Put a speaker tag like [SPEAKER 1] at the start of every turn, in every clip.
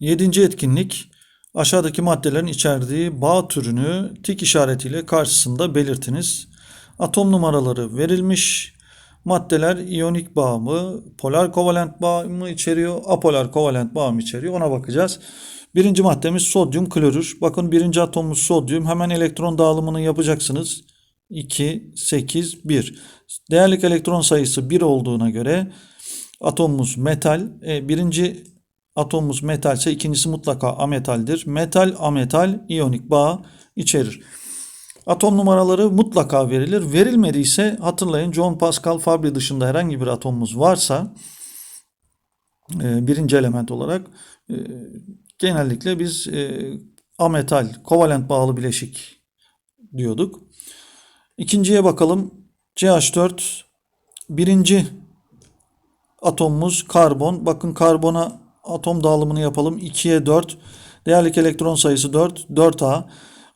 [SPEAKER 1] Yedinci etkinlik aşağıdaki maddelerin içerdiği bağ türünü tik işaretiyle karşısında belirtiniz. Atom numaraları verilmiş. Maddeler iyonik bağ mı, polar kovalent bağ mı içeriyor, apolar kovalent bağ mı içeriyor ona bakacağız. Birinci maddemiz sodyum klorür. Bakın birinci atomumuz sodyum. Hemen elektron dağılımını yapacaksınız. 2, 8, 1. Değerlik elektron sayısı 1 olduğuna göre atomumuz metal. E, birinci atomumuz metalse ikincisi mutlaka ametaldir. Metal ametal iyonik bağ içerir. Atom numaraları mutlaka verilir. Verilmediyse hatırlayın John Pascal Fabry dışında herhangi bir atomumuz varsa e, birinci element olarak e, genellikle biz e, ametal, kovalent bağlı bileşik diyorduk. İkinciye bakalım. CH4 birinci atomumuz karbon. Bakın karbona atom dağılımını yapalım. 2'ye 4. Değerlik elektron sayısı 4. 4A.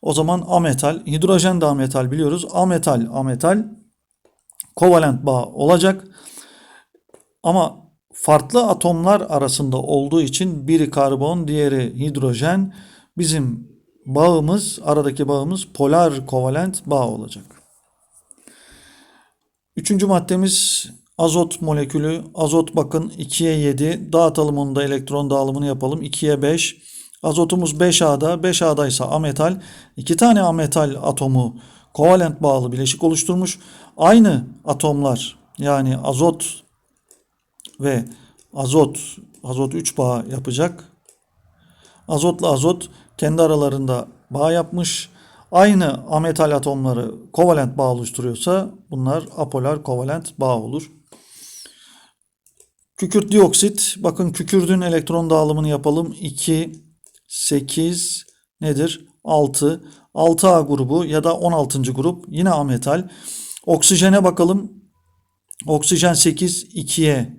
[SPEAKER 1] O zaman ametal. Hidrojen de ametal biliyoruz. Ametal, ametal. Kovalent bağ olacak. Ama farklı atomlar arasında olduğu için biri karbon, diğeri hidrojen. Bizim bağımız, aradaki bağımız polar kovalent bağ olacak. Üçüncü maddemiz azot molekülü. Azot bakın 2'ye 7. Dağıtalım onu da elektron dağılımını yapalım. 2'ye 5. Azotumuz 5A'da. 5A'da ise ametal. İki tane ametal atomu kovalent bağlı bileşik oluşturmuş. Aynı atomlar yani azot ve azot azot 3 bağ yapacak. Azotla azot kendi aralarında bağ yapmış. Aynı ametal atomları kovalent bağ oluşturuyorsa bunlar apolar kovalent bağ olur. Kükürt dioksit. Bakın kükürdün elektron dağılımını yapalım. 2, 8 nedir? 6. 6A grubu ya da 16. grup yine ametal. Oksijene bakalım. Oksijen 8, 2'ye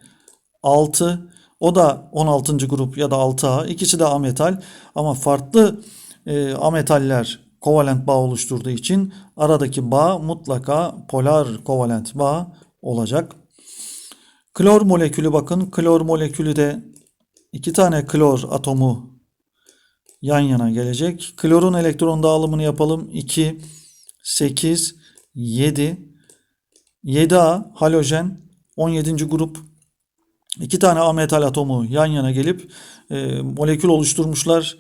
[SPEAKER 1] 6. O da 16. grup ya da 6A. İkisi de ametal ama farklı e, ametaller kovalent bağ oluşturduğu için aradaki bağ mutlaka polar kovalent bağ olacak. Klor molekülü bakın. Klor molekülü de iki tane klor atomu yan yana gelecek. Klorun elektron dağılımını yapalım. 2, 8, 7. 7A halojen 17. grup. İki tane ametal atomu yan yana gelip e, molekül oluşturmuşlar.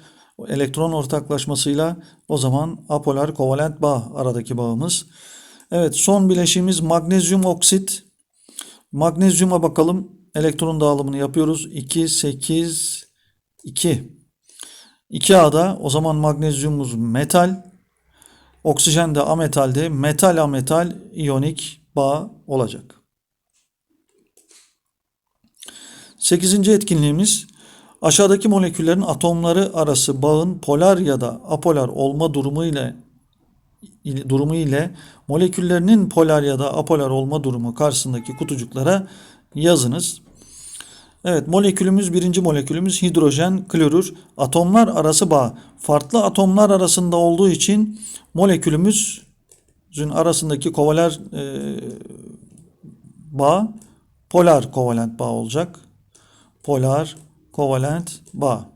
[SPEAKER 1] Elektron ortaklaşmasıyla o zaman apolar kovalent bağ aradaki bağımız. Evet son bileşiğimiz magnezyum oksit. Magnezyuma bakalım. Elektron dağılımını yapıyoruz. 2, 8, 2. 2A'da o zaman magnezyumumuz metal. Oksijen de ametalde. Metal ametal iyonik bağ olacak. 8. etkinliğimiz aşağıdaki moleküllerin atomları arası bağın polar ya da apolar olma durumu ile durumu ile moleküllerinin polar ya da apolar olma durumu karşısındaki kutucuklara yazınız. Evet molekülümüz birinci molekülümüz hidrojen klorür atomlar arası bağ farklı atomlar arasında olduğu için molekülümüzün arasındaki kovaler e, bağ polar kovalent bağ olacak. Polar kovalent bağ.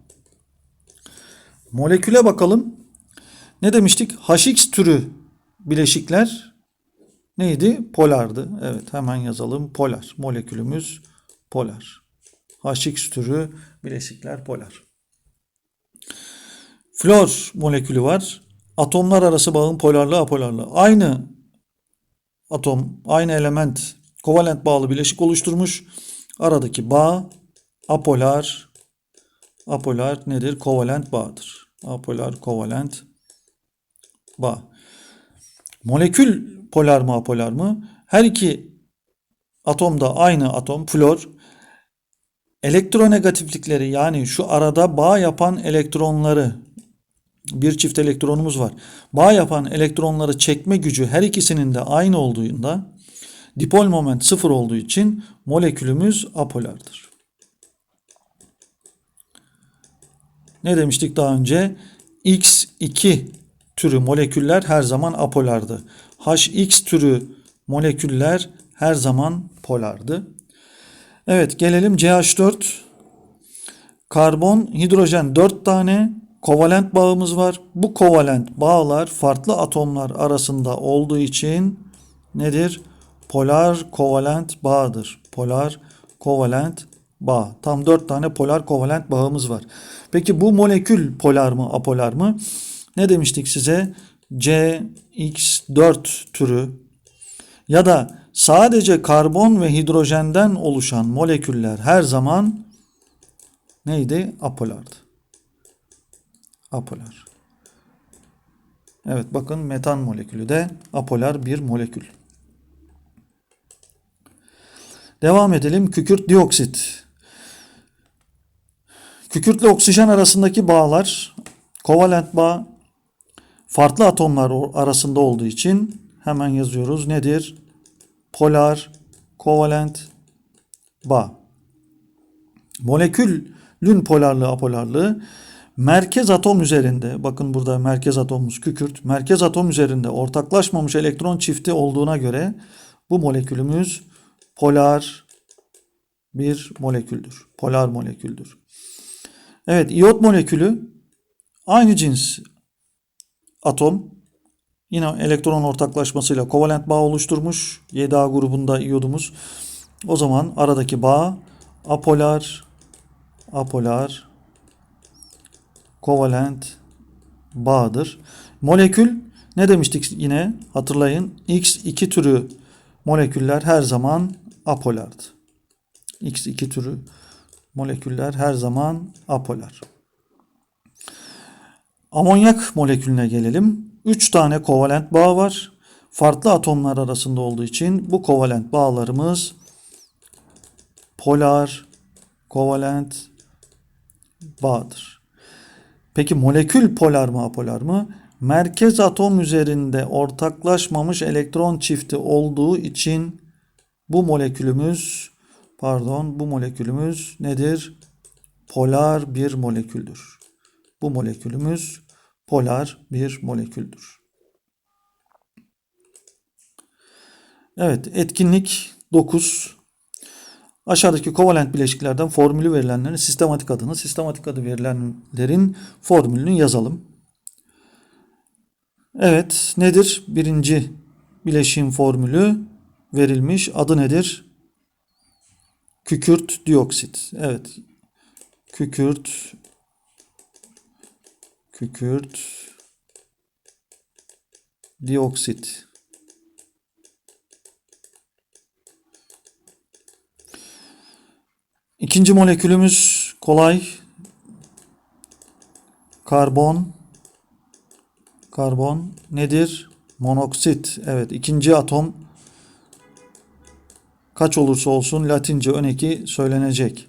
[SPEAKER 1] Moleküle bakalım. Ne demiştik? HX türü bileşikler neydi? Polardı. Evet hemen yazalım. Polar. Molekülümüz polar. HX türü bileşikler polar. Flor molekülü var. Atomlar arası bağın polarlı apolarlı. Aynı atom, aynı element kovalent bağlı bileşik oluşturmuş. Aradaki bağ apolar apolar nedir? Kovalent bağdır. Apolar kovalent bağ. Molekül polar mı apolar mı? Her iki atomda aynı atom flor elektronegatiflikleri yani şu arada bağ yapan elektronları bir çift elektronumuz var. Bağ yapan elektronları çekme gücü her ikisinin de aynı olduğunda dipol moment sıfır olduğu için molekülümüz apolardır. Ne demiştik daha önce? X2 türü moleküller her zaman apolardı. HX türü moleküller her zaman polardı. Evet gelelim CH4. Karbon, hidrojen 4 tane kovalent bağımız var. Bu kovalent bağlar farklı atomlar arasında olduğu için nedir? Polar kovalent bağdır. Polar kovalent bağ. Tam 4 tane polar kovalent bağımız var. Peki bu molekül polar mı, apolar mı? Ne demiştik size? CX4 türü ya da sadece karbon ve hidrojenden oluşan moleküller her zaman neydi? Apolardı. Apolar. Evet bakın metan molekülü de apolar bir molekül. Devam edelim. Kükürt dioksit. Kükürtle oksijen arasındaki bağlar kovalent bağ farklı atomlar arasında olduğu için hemen yazıyoruz. Nedir? Polar kovalent bağ. Molekülün polarlığı apolarlığı merkez atom üzerinde bakın burada merkez atomumuz kükürt. Merkez atom üzerinde ortaklaşmamış elektron çifti olduğuna göre bu molekülümüz polar bir moleküldür. Polar moleküldür. Evet, iyot molekülü aynı cins atom yine elektron ortaklaşmasıyla kovalent bağ oluşturmuş. 7A grubunda iyodumuz. O zaman aradaki bağ apolar apolar kovalent bağdır. Molekül ne demiştik yine hatırlayın. X2 türü moleküller her zaman apolardı. X2 türü moleküller her zaman apolar. Amonyak molekülüne gelelim. 3 tane kovalent bağ var. Farklı atomlar arasında olduğu için bu kovalent bağlarımız polar kovalent bağdır. Peki molekül polar mı apolar mı? Merkez atom üzerinde ortaklaşmamış elektron çifti olduğu için bu molekülümüz pardon bu molekülümüz nedir? Polar bir moleküldür. Bu molekülümüz polar bir moleküldür. Evet etkinlik 9. Aşağıdaki kovalent bileşiklerden formülü verilenlerin sistematik adını, sistematik adı verilenlerin formülünü yazalım. Evet nedir? Birinci bileşiğin formülü verilmiş. Adı nedir? Kükürt dioksit. Evet. Kükürt kükürt dioksit. İkinci molekülümüz kolay. Karbon. Karbon nedir? Monoksit. Evet ikinci atom kaç olursa olsun Latince ön eki söylenecek.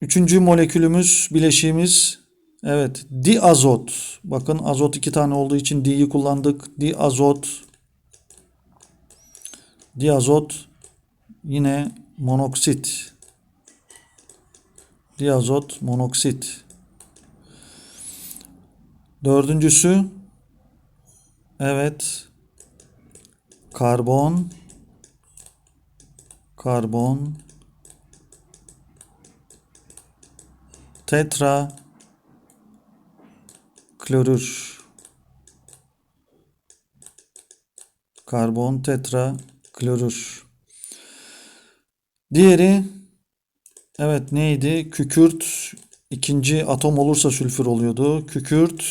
[SPEAKER 1] Üçüncü molekülümüz, bileşiğimiz evet diazot. Bakın azot iki tane olduğu için di'yi kullandık. Diazot. Diazot yine monoksit. Diazot, monoksit. Dördüncüsü evet karbon karbon tetra klorür karbon tetra klorür diğeri evet neydi? Kükürt ikinci atom olursa sülfür oluyordu. Kükürt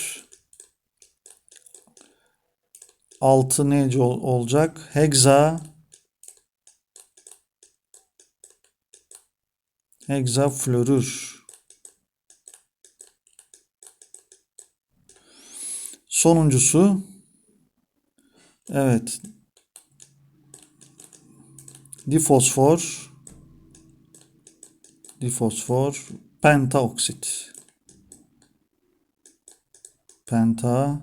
[SPEAKER 1] altı neyce olacak? Heksa hexaflorür. Sonuncusu. Evet. Difosfor. Difosfor. Pentaoksit. Penta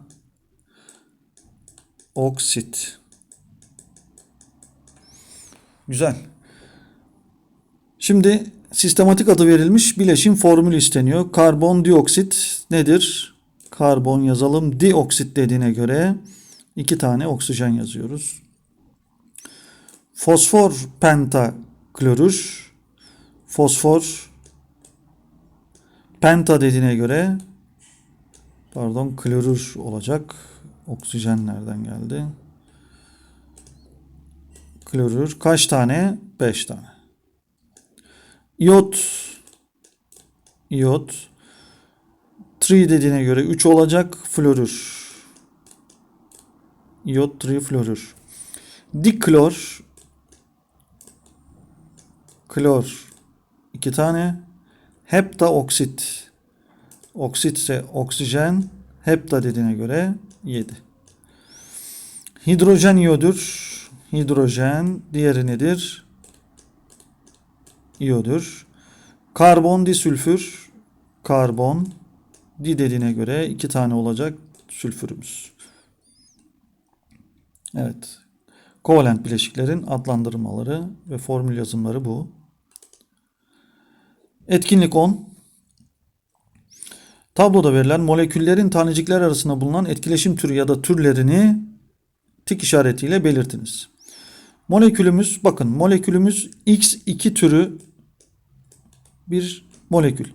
[SPEAKER 1] oksit güzel. Şimdi sistematik adı verilmiş bileşim formülü isteniyor. Karbondioksit nedir? Karbon yazalım. Dioksit dediğine göre iki tane oksijen yazıyoruz. Fosfor pentaklorür. Fosfor Penta dediğine göre pardon klorür olacak. Oksijen nereden geldi? Klorür kaç tane? 5 tane. İyot İyot 3 dediğine göre 3 olacak. Florür. İyot 3 florür. Diklor klor 2 tane. Hepta oksit. Oksit ise oksijen. Hepta dediğine göre 7. Hidrojen iyodür. Hidrojen diğeri nedir? İyodür. Karbon disülfür. Karbon. Di dediğine göre iki tane olacak sülfürümüz. Evet. Kovalent bileşiklerin adlandırmaları ve formül yazımları bu. Etkinlik 10. Tabloda verilen moleküllerin tanecikler arasında bulunan etkileşim türü ya da türlerini tik işaretiyle belirtiniz. Molekülümüz bakın molekülümüz X2 türü bir molekül.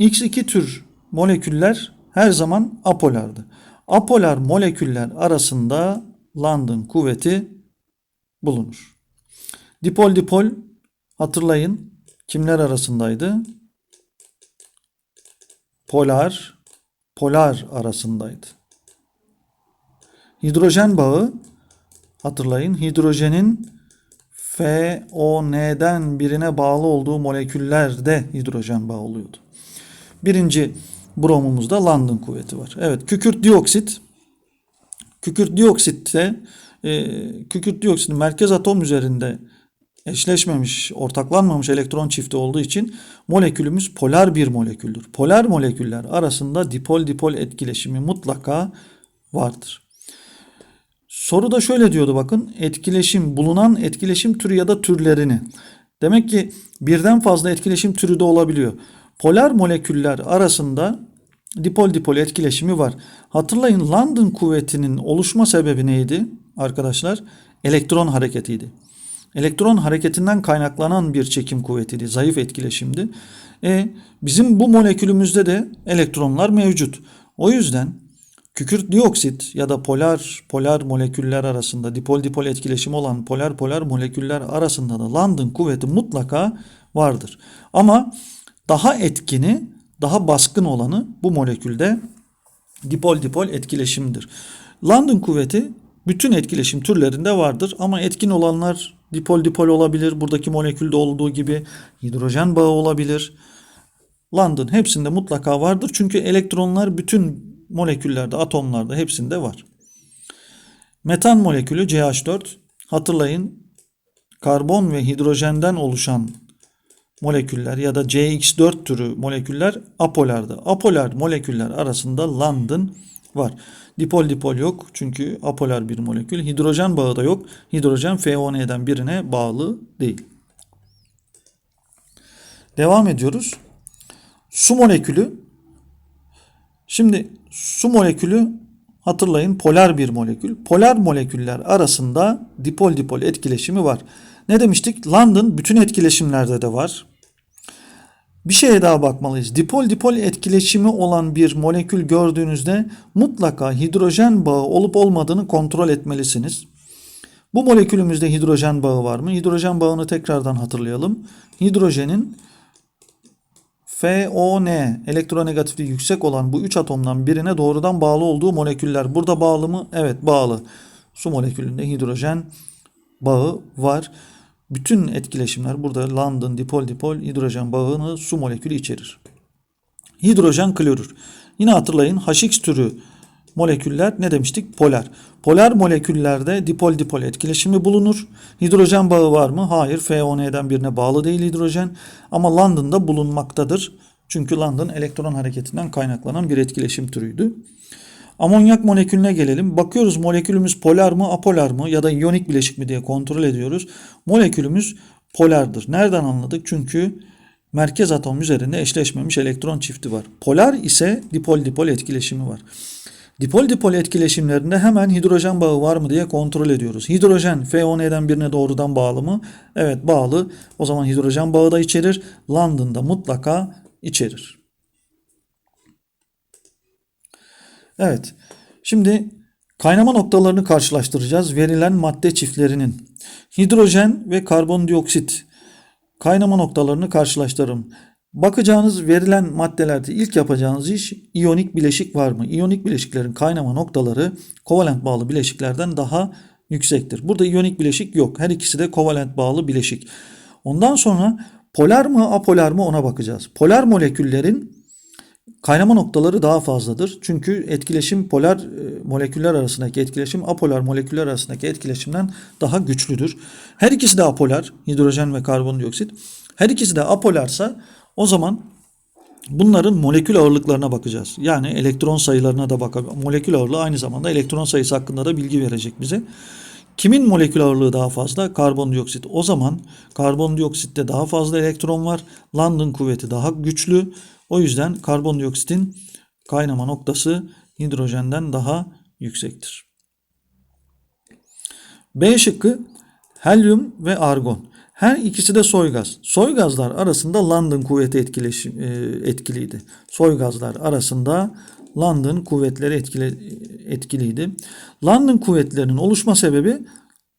[SPEAKER 1] X2 tür moleküller her zaman apolardı. Apolar moleküller arasında London kuvveti bulunur. Dipol dipol hatırlayın kimler arasındaydı? Polar polar arasındaydı. Hidrojen bağı hatırlayın hidrojenin FON'den birine bağlı olduğu moleküllerde hidrojen bağı oluyordu. Birinci bromumuzda London kuvveti var. Evet kükürt dioksit kükürt dioksitte e, kükürt dioksitin merkez atom üzerinde eşleşmemiş, ortaklanmamış elektron çifti olduğu için molekülümüz polar bir moleküldür. Polar moleküller arasında dipol dipol etkileşimi mutlaka vardır. Soruda şöyle diyordu bakın etkileşim bulunan etkileşim türü ya da türlerini. Demek ki birden fazla etkileşim türü de olabiliyor. Polar moleküller arasında dipol dipol etkileşimi var. Hatırlayın London kuvvetinin oluşma sebebi neydi arkadaşlar? Elektron hareketiydi. Elektron hareketinden kaynaklanan bir çekim kuvvetiydi. Zayıf etkileşimdi. E, bizim bu molekülümüzde de elektronlar mevcut. O yüzden kükürt dioksit ya da polar polar moleküller arasında dipol dipol etkileşimi olan polar polar moleküller arasında da London kuvveti mutlaka vardır. Ama daha etkini, daha baskın olanı bu molekülde dipol dipol etkileşimdir. London kuvveti bütün etkileşim türlerinde vardır ama etkin olanlar dipol dipol olabilir. Buradaki molekülde olduğu gibi hidrojen bağı olabilir. London hepsinde mutlaka vardır. Çünkü elektronlar bütün moleküllerde, atomlarda hepsinde var. Metan molekülü CH4 hatırlayın karbon ve hidrojenden oluşan moleküller ya da CX4 türü moleküller apolardı. Apolar moleküller arasında London var. Dipol dipol yok çünkü apolar bir molekül. Hidrojen bağı da yok. Hidrojen FON'den birine bağlı değil. Devam ediyoruz. Su molekülü. Şimdi su molekülü hatırlayın polar bir molekül. Polar moleküller arasında dipol dipol etkileşimi var. Ne demiştik? London bütün etkileşimlerde de var. Bir şeye daha bakmalıyız. Dipol dipol etkileşimi olan bir molekül gördüğünüzde mutlaka hidrojen bağı olup olmadığını kontrol etmelisiniz. Bu molekülümüzde hidrojen bağı var mı? Hidrojen bağını tekrardan hatırlayalım. Hidrojenin FON elektronegatifliği yüksek olan bu 3 atomdan birine doğrudan bağlı olduğu moleküller. Burada bağlı mı? Evet bağlı. Su molekülünde hidrojen bağı var. Bütün etkileşimler burada London dipol dipol hidrojen bağını su molekülü içerir. Hidrojen klorür. Yine hatırlayın HX türü moleküller ne demiştik? Polar. Polar moleküllerde dipol dipol etkileşimi bulunur. Hidrojen bağı var mı? Hayır. FON'den birine bağlı değil hidrojen. Ama London'da bulunmaktadır. Çünkü London elektron hareketinden kaynaklanan bir etkileşim türüydü. Amonyak molekülüne gelelim. Bakıyoruz molekülümüz polar mı, apolar mı ya da iyonik bileşik mi diye kontrol ediyoruz. Molekülümüz polardır. Nereden anladık? Çünkü merkez atom üzerinde eşleşmemiş elektron çifti var. Polar ise dipol dipol etkileşimi var. Dipol dipol etkileşimlerinde hemen hidrojen bağı var mı diye kontrol ediyoruz. Hidrojen FON'den birine doğrudan bağlı mı? Evet bağlı. O zaman hidrojen bağı da içerir. London'da mutlaka içerir. Evet. Şimdi kaynama noktalarını karşılaştıracağız. Verilen madde çiftlerinin hidrojen ve karbondioksit kaynama noktalarını karşılaştırırım. Bakacağınız verilen maddelerde ilk yapacağınız iş iyonik bileşik var mı? İyonik bileşiklerin kaynama noktaları kovalent bağlı bileşiklerden daha yüksektir. Burada iyonik bileşik yok. Her ikisi de kovalent bağlı bileşik. Ondan sonra polar mı apolar mı ona bakacağız. Polar moleküllerin kaynama noktaları daha fazladır. Çünkü etkileşim polar e, moleküller arasındaki etkileşim apolar moleküller arasındaki etkileşimden daha güçlüdür. Her ikisi de apolar, hidrojen ve karbondioksit. Her ikisi de apolarsa o zaman bunların molekül ağırlıklarına bakacağız. Yani elektron sayılarına da bakacağız. Molekül ağırlığı aynı zamanda elektron sayısı hakkında da bilgi verecek bize. Kimin molekül ağırlığı daha fazla? Karbondioksit. O zaman karbondioksitte daha fazla elektron var. London kuvveti daha güçlü. O yüzden karbondioksitin kaynama noktası hidrojenden daha yüksektir. B şıkkı helyum ve argon. Her ikisi de soy gaz. Soy gazlar arasında London kuvveti etkileşim, e, etkiliydi. Soy gazlar arasında London kuvvetleri etkili, etkiliydi. London kuvvetlerinin oluşma sebebi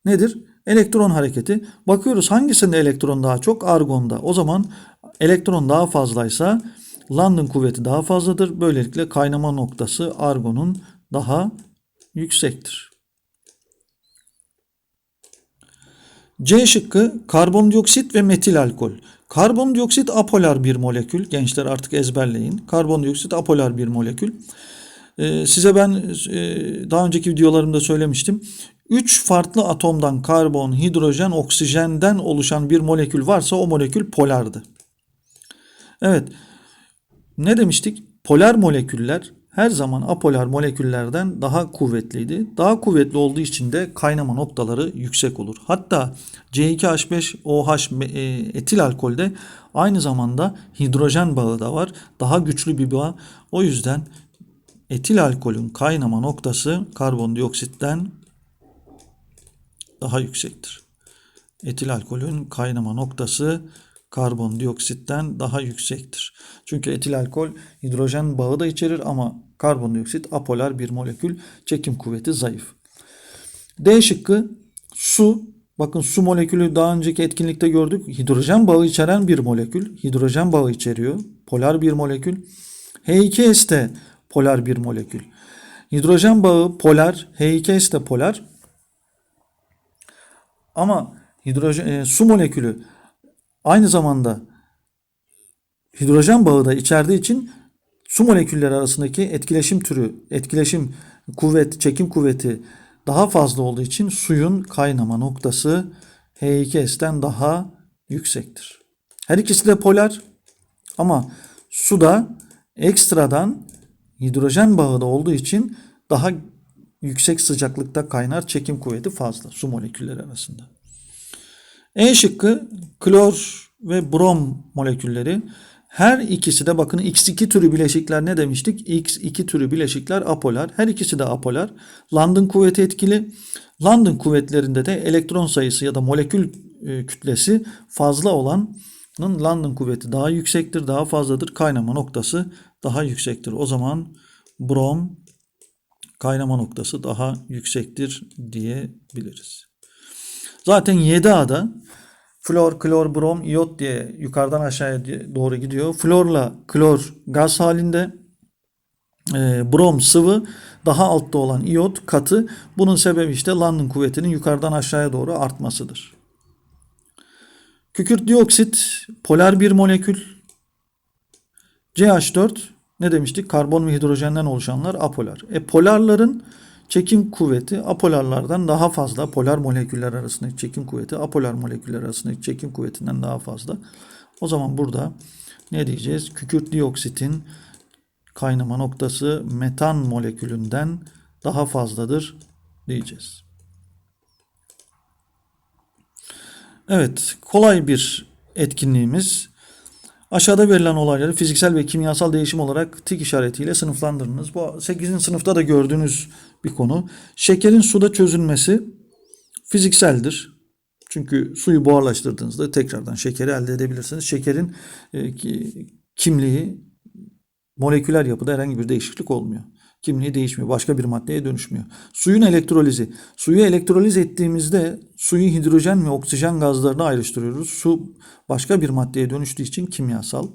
[SPEAKER 1] nedir? Elektron hareketi. Bakıyoruz hangisinde elektron daha çok? Argonda. O zaman elektron daha fazlaysa London kuvveti daha fazladır. Böylelikle kaynama noktası argonun daha yüksektir. C şıkkı karbondioksit ve metil alkol. Karbondioksit apolar bir molekül. Gençler artık ezberleyin. Karbondioksit apolar bir molekül. Ee, size ben e, daha önceki videolarımda söylemiştim. 3 farklı atomdan karbon, hidrojen, oksijenden oluşan bir molekül varsa o molekül polardı. Evet. Ne demiştik? Polar moleküller her zaman apolar moleküllerden daha kuvvetliydi. Daha kuvvetli olduğu için de kaynama noktaları yüksek olur. Hatta C2H5OH e, etil alkolde aynı zamanda hidrojen bağı da var. Daha güçlü bir bağ. O yüzden etil alkolün kaynama noktası karbondioksitten daha yüksektir. Etil alkolün kaynama noktası karbondioksitten daha yüksektir. Çünkü etil alkol hidrojen bağı da içerir ama karbondioksit apolar bir molekül çekim kuvveti zayıf. D şıkkı su. Bakın su molekülü daha önceki etkinlikte gördük. Hidrojen bağı içeren bir molekül. Hidrojen bağı içeriyor. Polar bir molekül. H2S de polar bir molekül. Hidrojen bağı polar, H2S de polar. Ama hidrojen e, su molekülü aynı zamanda hidrojen bağı da içerdiği için su molekülleri arasındaki etkileşim türü, etkileşim kuvvet, çekim kuvveti daha fazla olduğu için suyun kaynama noktası H2S'ten daha yüksektir. Her ikisi de polar ama suda ekstradan hidrojen bağı da olduğu için daha yüksek sıcaklıkta kaynar çekim kuvveti fazla su molekülleri arasında. E şıkkı klor ve brom molekülleri. Her ikisi de bakın X2 türü bileşikler ne demiştik? X2 türü bileşikler apolar. Her ikisi de apolar. London kuvveti etkili. London kuvvetlerinde de elektron sayısı ya da molekül e, kütlesi fazla olanın London kuvveti daha yüksektir, daha fazladır. Kaynama noktası daha yüksektir. O zaman brom kaynama noktası daha yüksektir diyebiliriz. Zaten 7A'da flor, klor, brom, iot diye yukarıdan aşağıya doğru gidiyor. Florla klor gaz halinde, e, brom sıvı, daha altta olan iot katı. Bunun sebebi işte London kuvvetinin yukarıdan aşağıya doğru artmasıdır. Kükürt dioksit polar bir molekül. CH4 ne demiştik? Karbon ve hidrojenden oluşanlar apolar. E polarların çekim kuvveti apolarlardan daha fazla. Polar moleküller arasındaki çekim kuvveti apolar moleküller arasındaki çekim kuvvetinden daha fazla. O zaman burada ne diyeceğiz? Kükürt dioksitin kaynama noktası metan molekülünden daha fazladır diyeceğiz. Evet, kolay bir etkinliğimiz. Aşağıda verilen olayları fiziksel ve kimyasal değişim olarak tik işaretiyle sınıflandırınız. Bu 8. sınıfta da gördüğünüz bir konu. Şekerin suda çözülmesi fizikseldir. Çünkü suyu buharlaştırdığınızda tekrardan şekeri elde edebilirsiniz. Şekerin e, kimliği moleküler yapıda herhangi bir değişiklik olmuyor. kimliği değişmiyor. Başka bir maddeye dönüşmüyor. Suyun elektrolizi. Suyu elektroliz ettiğimizde suyu hidrojen ve oksijen gazlarına ayrıştırıyoruz. Su başka bir maddeye dönüştüğü için kimyasal.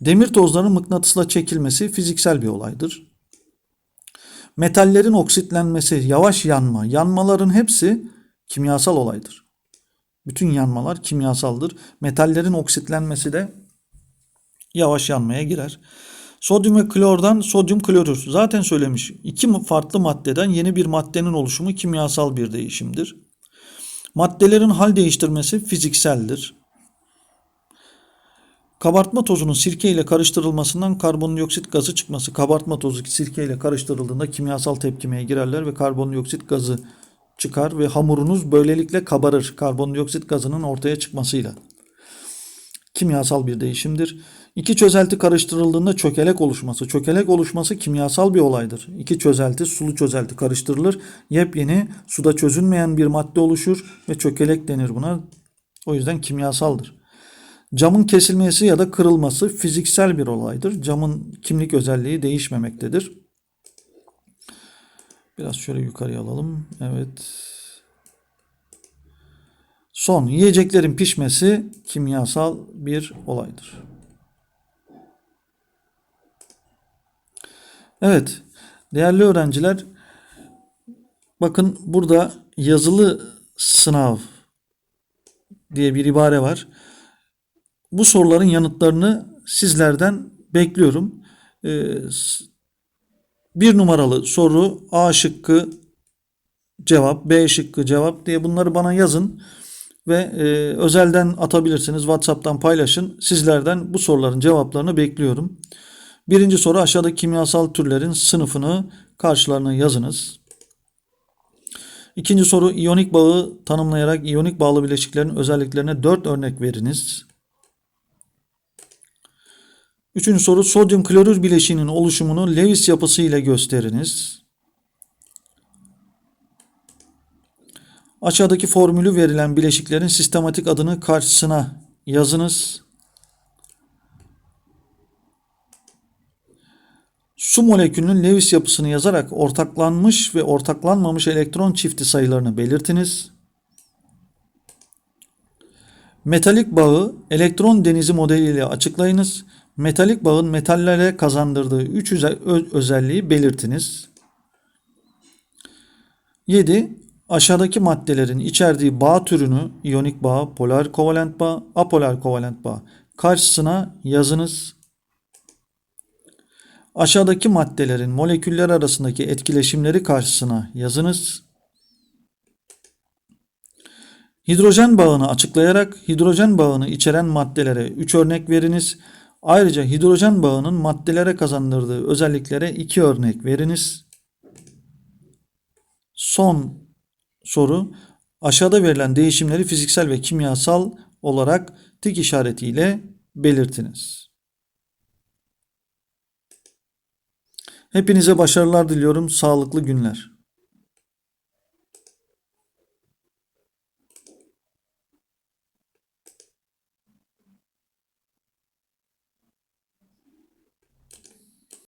[SPEAKER 1] Demir tozlarının mıknatısla çekilmesi fiziksel bir olaydır. Metallerin oksitlenmesi, yavaş yanma, yanmaların hepsi kimyasal olaydır. Bütün yanmalar kimyasaldır. Metallerin oksitlenmesi de yavaş yanmaya girer. Sodyum ve klordan sodyum klorür. Zaten söylemiş. İki farklı maddeden yeni bir maddenin oluşumu kimyasal bir değişimdir. Maddelerin hal değiştirmesi fizikseldir. Kabartma tozunun sirke ile karıştırılmasından karbondioksit gazı çıkması. Kabartma tozu sirke ile karıştırıldığında kimyasal tepkimeye girerler ve karbondioksit gazı çıkar ve hamurunuz böylelikle kabarır karbondioksit gazının ortaya çıkmasıyla. Kimyasal bir değişimdir. İki çözelti karıştırıldığında çökelek oluşması. Çökelek oluşması kimyasal bir olaydır. İki çözelti sulu çözelti karıştırılır. Yepyeni suda çözünmeyen bir madde oluşur ve çökelek denir buna. O yüzden kimyasaldır. Camın kesilmesi ya da kırılması fiziksel bir olaydır. Camın kimlik özelliği değişmemektedir. Biraz şöyle yukarıya alalım. Evet. Son yiyeceklerin pişmesi kimyasal bir olaydır. Evet, değerli öğrenciler, bakın burada yazılı sınav diye bir ibare var. Bu soruların yanıtlarını sizlerden bekliyorum. Ee, bir numaralı soru A şıkkı cevap, B şıkkı cevap diye bunları bana yazın ve e, özelden atabilirsiniz. WhatsApp'tan paylaşın. Sizlerden bu soruların cevaplarını bekliyorum. Birinci soru aşağıdaki kimyasal türlerin sınıfını karşılarına yazınız. İkinci soru iyonik bağı tanımlayarak iyonik bağlı bileşiklerin özelliklerine 4 örnek veriniz. Üçüncü soru sodyum klorür bileşiğinin oluşumunu Lewis yapısı ile gösteriniz. Aşağıdaki formülü verilen bileşiklerin sistematik adını karşısına yazınız. Su molekülünün Lewis yapısını yazarak ortaklanmış ve ortaklanmamış elektron çifti sayılarını belirtiniz. Metalik bağı elektron denizi modeliyle açıklayınız. Metalik bağın metallere kazandırdığı 3 özelliği belirtiniz. 7. Aşağıdaki maddelerin içerdiği bağ türünü iyonik bağ, polar kovalent bağ, apolar kovalent bağ karşısına yazınız. Aşağıdaki maddelerin moleküller arasındaki etkileşimleri karşısına yazınız. Hidrojen bağını açıklayarak hidrojen bağını içeren maddelere 3 örnek veriniz. Ayrıca hidrojen bağının maddelere kazandırdığı özelliklere 2 örnek veriniz. Son soru aşağıda verilen değişimleri fiziksel ve kimyasal olarak tik işaretiyle belirtiniz. Hepinize başarılar diliyorum. Sağlıklı günler.